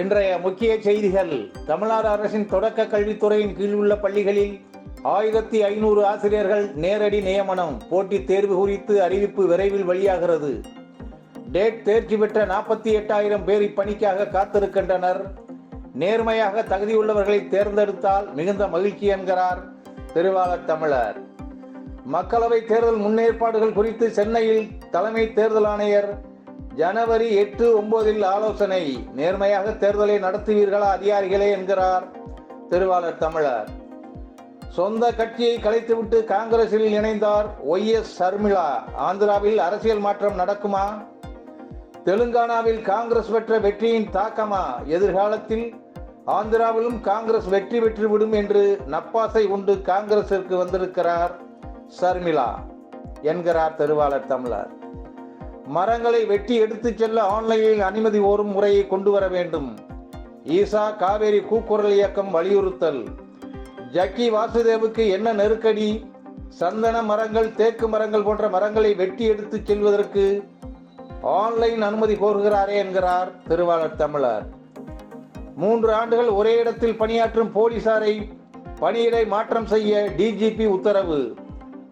இன்றைய முக்கிய செய்திகள். தமிழ்நாடு அரசின் தொடக்க கல்வித்துறையின் கீழ் உள்ள பள்ளிகளில் ஆயிரத்தி ஐநூறு ஆசிரியர்கள் நேரடி நியமனம் போட்டித் தேர்வு குறித்து அறிவிப்பு விரைவில் வெளியாகிறது. டேட் தேர்ச்சி பெற்ற நாற்பத்தி எட்டாயிரம் பேர் இப்பணிக்காக காத்திருக்கின்றனர். நேர்மையாக தகுதியுள்ளவர்களை தேர்ந்தெடுத்தால் மிகுந்த மகிழ்ச்சி என்கிறார் திருவாளர் தமிழர். மக்களவை தேர்தல் முன்னேற்பாடுகள் குறித்து சென்னையில் தலைமை தேர்தல் ஆணையர் ஜனவரி எட்டு ஒன்பதில் ஆலோசனை. நேர்மையாக தேர்தலை நடத்துவீர்களா அதிகாரிகளே என்கிறார் திருவாளர் தமிழர். சொந்த கட்சியை கலைத்துவிட்டு காங்கிரஸில் இணைந்தார் ஒய் எஸ் சர்மிளா. ஆந்திராவில் அரசியல் மாற்றம் நடக்குமா? தெலுங்கானாவில் காங்கிரஸ் பெற்ற வெற்றியின் தாக்கமா? எதிர்காலத்தில் ஆந்திராவிலும் காங்கிரஸ் வெற்றி பெற்றுவிடும் என்று நப்பாசை உண்டு காங்கிரசிற்கு வந்திருக்கிறார் சர்மிளா. என்கிறார் திருவாளர் தமிழர். மரங்களை வெட்டி எடுத்துச் செல்ல ஆன்லைனில் அனுமதி ஓரும் முறையை கொண்டு வர வேண்டும். ஈசா காவேரி கூக்குரல் இயக்கம் வலியுறுத்தல். ஜக்கி வாசுதேவுக்கு என்ன நெருக்கடி? சந்தன மரங்கள் தேக்கு மரங்கள் போன்ற மரங்களை வெட்டி எடுத்துச் செல்வதற்கு ஆன்லைன் அனுமதி கோருகிறாரே என்கிறார் திருவாளர் தமிழர். மூன்று ஆண்டுகள் ஒரே இடத்தில் பணியாற்றும் போலீசாரை பணியிடை மாற்றம் செய்ய டிஜிபி உத்தரவு.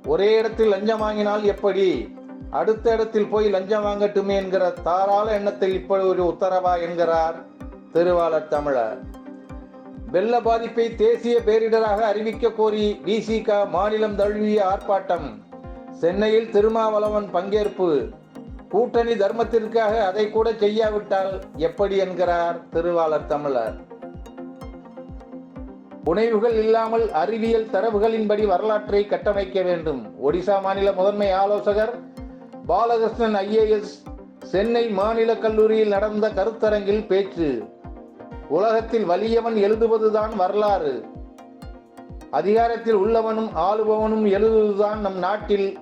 ஒரே இடத்தில் லஞ்சம் வாங்கினால் எப்படி? அடுத்த இடத்தில் போய் லஞ்சம் வாங்கட்டுமே என்கிற தாராள எண்ணத்தை இப்படி ஒரு உத்தரவா என்கிறார் திருவாளர் தமிழர். வெள்ள பாதிப்பை தேசிய பேரிடராக அறிவிக்க கோரி விசிக மாநிலம் தழுவிய ஆர்ப்பாட்டம். சென்னையில் திருமாவளவன் பங்கேற்பு. கூட்டணி தர்மத்திற்காக அதை கூட செய்யாவிட்டால் எப்படி என்கிறார் திருவாளர் தமிழர். புனைவுகள் இல்லாமல் அறிவியல் தரவுகளின்படி வரலாற்றை கட்டமைக்க வேண்டும். ஒடிசா மாநில முதன்மை ஆலோசகர் பாலகிருஷ்ணன் ஐஏஎஸ் சென்னை மாநில கல்லூரியில் நடந்த கருத்தரங்கில் பேச்சு. உலகத்தில் வலியவன் எழுதுவதுதான் வரலாறு. அதிகாரத்தில் உள்ளவனும் ஆளுபவனும் எழுதுவதுதான் நம் நாட்டில்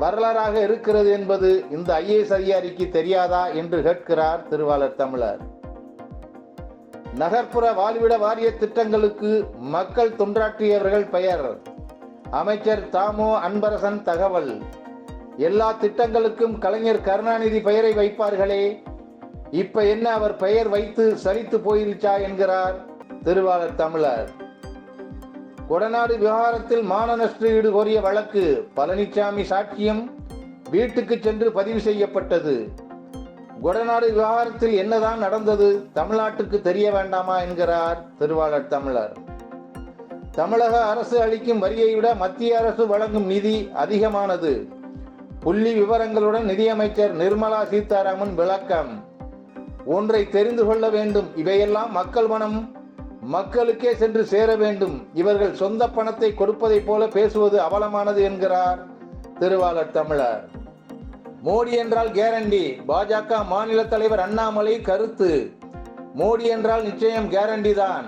வரலாறாக இருக்கிறது என்பது இந்த ஐஏஎஸ் அதிகாரிக்கு தெரியாதா என்று கேட்கிறார் திருவாளர் தமிழர். நகர்ப்புற வாழ்விட வாரிய திட்டங்களுக்கு மக்கள் தொண்டாற்றியவர்கள் பெயர். அமைச்சர் தாமோ அன்பரசன் தகவல். எல்லா திட்டங்களுக்கும் கலைஞர் கருணாநிதி பெயரை வைப்பார்களே. இப்ப என்ன அவர் பெயர் வைத்து சரித்து போயிருச்சா என்கிறார் திருவாளர் தமிழர். கொடநாடு விவகாரத்தில் மான கோரிய வழக்கு பழனிசாமி சாட்சியம் வீட்டுக்கு சென்று பதிவு செய்யப்பட்டது. கொடநாடு விவகாரத்தில் என்னதான் நடந்தது தமிழ்நாட்டுக்கு தெரிய வேண்டாமா என்கிறார் திருவாளர் தமிழர். தமிழக அரசு அளிக்கும் வரியை விட மத்திய அரசு வழங்கும் நிதி அதிகமானது. புள்ளி விவரங்களுடன் நிதியமைச்சர் நிர்மலா சீதாராமன் விளக்கம். ஒன்றை தெரிந்து கொள்ள வேண்டும். இவையெல்லாம் மக்கள் மனம் மக்களுக்கே சென்று சேர வேண்டும். இவர்கள் சொந்த பணத்தை கொடுப்பதைப் போல பேசுவது அவலமானது என்கிறார் திருவாளர் தமிழர். மோடி என்றால் கேரண்டி. பாஜக மாநில தலைவர் அண்ணாமலை கருத்து. மோடி என்றால் நிச்சயம் கேரண்டி தான்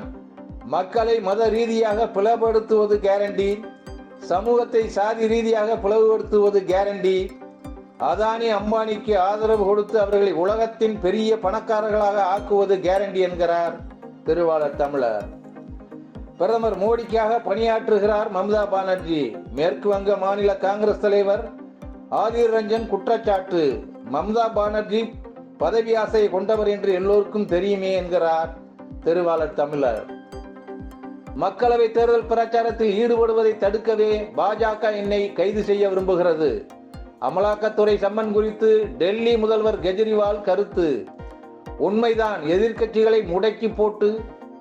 மக்களை மத ரீதியாக பிளவுபடுத்துவது கேரண்டி. சமூகத்தை சாதி ரீதியாக பிளவுபடுத்துவது கேரண்டி அதானி அம்பானிக்கு ஆதரவு கொடுத்து அவர்களை உலகத்தின் பெரிய பணக்காரர்களாக ஆக்குவது கேரண்டி என்கிறார் திருவாளர் தமிழர். பிரதமர் மோடிக்காக பணியாற்றுகிறார் மம்தா பானர்ஜி. மேற்கு வங்க மாநில காங்கிரஸ் தலைவர் ஆதிர் ரஞ்சன் குற்றச்சாட்டு. மம்தா பானர்ஜி பதவி ஆசை கொண்டவர் என்று எல்லோருக்கும் தெரியுமே என்கிறார் திருவாளர் தமிழர். மக்களவை தேர்தல் பிரச்சாரத்தில் ஈடுபடுவதை தடுக்கவே பாஜக என்னை கைது செய்ய விரும்புகிறது. அமலாக்கத்துறை சம்மன் குறித்து டெல்லி முதல்வர் கெஜ்ரிவால் கருத்து. உண்மைதான் எதிர்க்கட்சிகளை முடக்கி போட்டு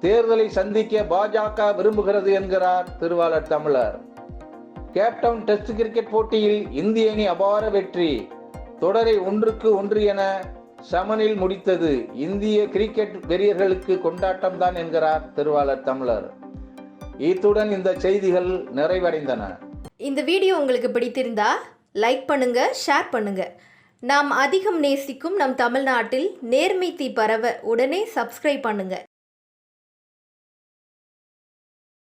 தேர்தலை சந்திக்க பாஜக விரும்புகிறது என்கிறார் திருவாளர் தமிழர். கேப்டவுன் டெஸ்ட் கிரிக்கெட் போட்டியில் இந்திய அணி அபார வெற்றி. தொடரை ஒன்றுக்கு ஒன்று என சமனில் முடித்தது. இந்திய கிரிக்கெட் வெறியர்களுக்கு கொண்டாட்டம் தான் என்கிறார் திருவாளர் தமிழர். இத்துடன் இந்த செய்திகள் நிறைவடைந்தன. இந்த வீடியோ உங்களுக்கு பிடித்திருந்தா லைக் பண்ணுங்க ஷேர் பண்ணுங்க. நாம் அதிகம் நேசிக்கும் நம் தமிழ்நாட்டில் நேர்மை தீ பரவ உடனே சப்ஸ்கிரைப் பண்ணுங்க.